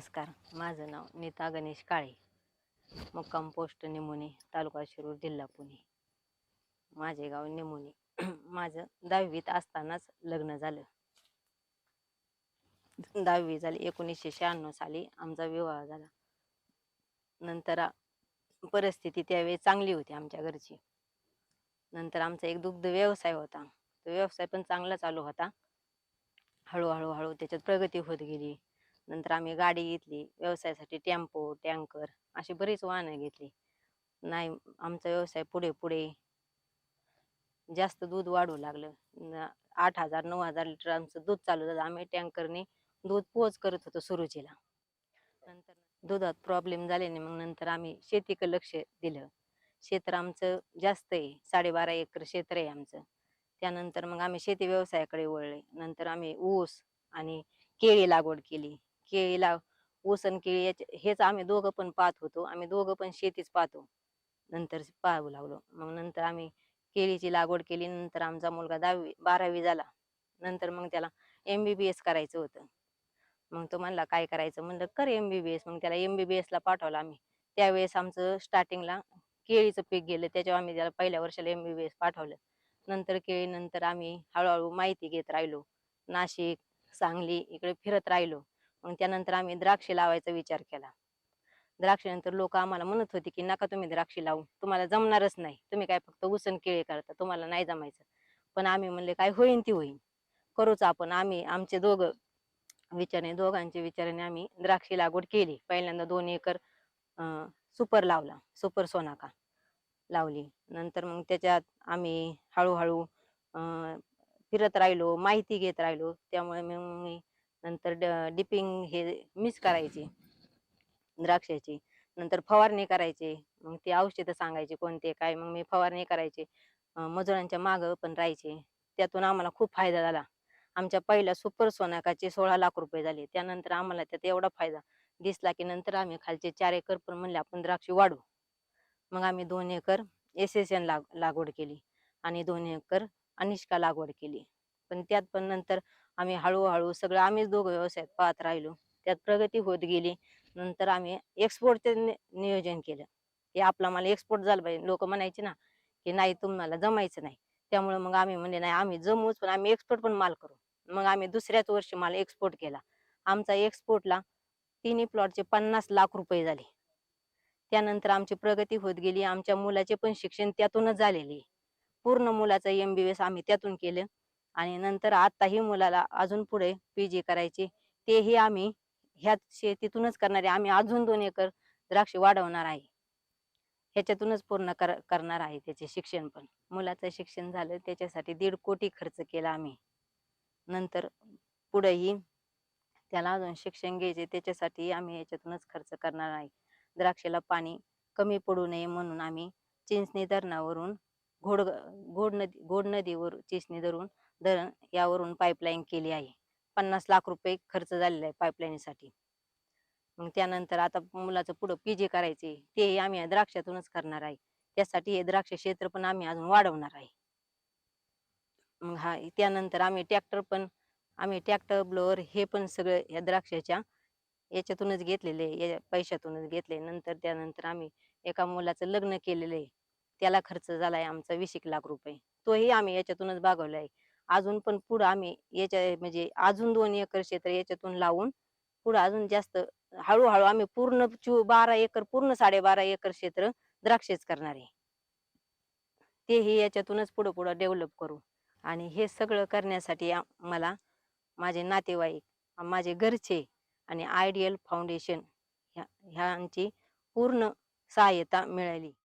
नमस्कार. माझं नाव नीता गणेश काळे. मुक्काम पोस्ट निमोनी तालुका शिरूर जिल्हा पुणे. माझे गाव निमोनी माझं दहावीत असतानाच लग्न झालं. दहावी झाली एकोणीसशे शहाण्णव साली आमचा विवाह झाला. नंतर परिस्थिती त्यावेळी चांगली होती आमच्या घरची. नंतर आमचा एक दुग्ध व्यवसाय होता. तो व्यवसाय पण चांगला चालू होता. हळूहळू हळू त्याच्यात प्रगती होत गेली. नंतर आम्ही गाडी घेतली व्यवसायासाठी टेम्पो टँकर अशी बरीच वाहनं घेतली. नाही आमचा व्यवसाय पुढे पुढे जास्त दूध वाढू लागलं. आठ हजार नऊ हजार लिटर आमचं दूध चालू झालं. आम्ही टँकरने दूध पोच करत होतो सुरुचीला. नंतर दुधात प्रॉब्लेम झाल्याने मग नंतर आम्ही शेतीकडे लक्ष दिलं. क्षेत्र आमचं जास्त आहे. साडेबारा एकर क्षेत्र आहे आमचं. त्यानंतर मग आम्ही शेती व्यवसायाकडे वळले. नंतर आम्ही ऊस आणि केळी लागवड केली. केळीला ऊस आणि केळी याचे हेच आम्ही दोघं पण पाहत होतो. आम्ही दोघं पण शेतीच पाहतो. नंतर पाहू लागलो. मग नंतर आम्ही केळीची लागवड केली. नंतर आमचा मुलगा दहावी बारावी झाला. नंतर मग त्याला एम बी बी एस करायचं होतं. मग तो म्हणला काय करायचं? म्हणलं कर एम बी बी एस मग त्याला एम बी बी एसला पाठवलं आम्ही. त्यावेळेस आमचं स्टार्टिंगला केळीचं पीक गेलं. त्याच्यावर आम्ही त्याला पहिल्या वर्षाला एम बी बी एस पाठवलं. नंतर केळी नंतर आम्ही हळूहळू माहिती घेत राहिलो. नाशिक सांगली इकडे फिरत राहिलो. मग त्यानंतर आम्ही द्राक्षे लावायचा विचार केला. द्राक्षेनंतर लोक आम्हाला म्हणत होते की नका तुम्ही द्राक्षे लावू. तुम्हाला जमणारच नाही. तुम्ही काय फक्त उसन केळे करता. तुम्हाला नाही जमायचं. पण आम्ही म्हणले काय होईन ती होईन. करूच आपण. आम्ही आमचे दोघं विचाराने दोघांच्या विचाराने आम्ही द्राक्षे लागवड केली. पहिल्यांदा दोन एकर सुपर लावला. सुपर सोनाका लावली. नंतर मग त्याच्यात आम्ही हळूहळू फिरत राहिलो माहिती घेत राहिलो. त्यामुळे मग मी नंतर डिपिंग हे मिस करायची. द्राक्षाची. नंतर फवारणी करायची. मग ते औषधं सांगायचे कोणते काय मग मी फवारणी करायचे. मजुरांच्या मागं पण राहायचे. त्यातून आम्हाला खूप फायदा झाला. आमच्या पहिल्या सुपर सोनाकाचे सोळा लाख रुपये झाले. त्यानंतर आम्हाला त्यात एवढा फायदा दिसला की नंतर आम्ही खालचे चार एकर पण म्हणले आपण द्राक्षे वाढू. मग आम्ही दोन एकर एस एस एन लाग लागवड केली आणि दोन एकर अनिष्का लागवड केली. पण त्यात पण नंतर आम्ही हळूहळू सगळं आम्हीच दोघं व्यवसायात पाहत राहिलो. त्यात प्रगती होत गेली. नंतर आम्ही एक्सपोर्टचं नियोजन केलं. की आपला मला एक्सपोर्ट झाला पाहिजे. लोक म्हणायचे ना की नाही तुम्हाला जमायचं नाही. त्यामुळे मग आम्ही म्हणले नाही आम्ही जमूच पण आम्ही एक्सपोर्ट पण माल करू. मग आम्ही दुसऱ्याच वर्षी माल एक्सपोर्ट केला. आमचा एक्सपोर्टला तिन्ही प्लॉटचे पन्नास लाख रुपये झाले. त्यानंतर आमची प्रगती होत गेली. आमच्या मुलाचे पण शिक्षण त्यातूनच झालेले. पूर्ण मुलाचं एम बी एस आम्ही त्यातून केलं. आणि नंतर आताही मुलाला अजून पुढे पी जी करायची. तेही आम्ही ह्याच शेतीतूनच करणार. आहे आम्ही अजून दोन एकर द्राक्ष वाढवणार आहे. ह्याच्यातूनच पूर्ण कर करणार आहे त्याचे शिक्षण पण. मुलाचं शिक्षण झालं त्याच्यासाठी दीड कोटी खर्च केला आम्ही. नंतर पुढेही त्याला अजून शिक्षण घ्यायचे त्याच्यासाठी आम्ही याच्यातूनच खर्च करणार आहे. द्राक्षाला पाणी कमी पडू नये म्हणून आम्ही चिंचणी धरणावरून घोड घोड नदी घोड नदीवर चिंचणी धरून धरण यावरून पाईपलाईन केली आहे. पन्नास लाख रुपये खर्च झालेला आहे पाईपलाईनसाठी मग त्यानंतर आता मुलाचं पुढं पी जी करायचे तेही आम्ही द्राक्षातूनच करणार आहे. त्यासाठी हे द्राक्ष क्षेत्र पण आम्ही अजून वाढवणार आहे. मग हा त्यानंतर आम्ही ट्रॅक्टर पण आम्ही ट्रॅक्टर ब्लोअर हे पण सगळं या द्राक्षाच्या याच्यातूनच घेतलेले आहे, या पैशातूनच घेतले नंतर त्यानंतर आम्ही एका मुलाचं लग्न केलेलं आहे. त्याला खर्च झालाय आमचा वीस एक लाख रुपये. तोही आम्ही याच्यातूनच भागवला आहे. अजून पण पुढं आम्ही याच्या म्हणजे अजून दोन एकर क्षेत्र याच्यातून लावून पुढं अजून जास्त हळूहळू आम्ही पूर्ण चू बारा एकर पूर्ण साडेबारा एकर क्षेत्र द्राक्षेच करणार आहे. तेही याच्यातूनच पुढं पुढं डेव्हलप करू. आणि हे सगळं करण्यासाठी मला माझे नातेवाईक माझे घरचे आणि आयडियल फाउंडेशन ह्या ह्यांची पूर्ण सहाय्यता मिळाली.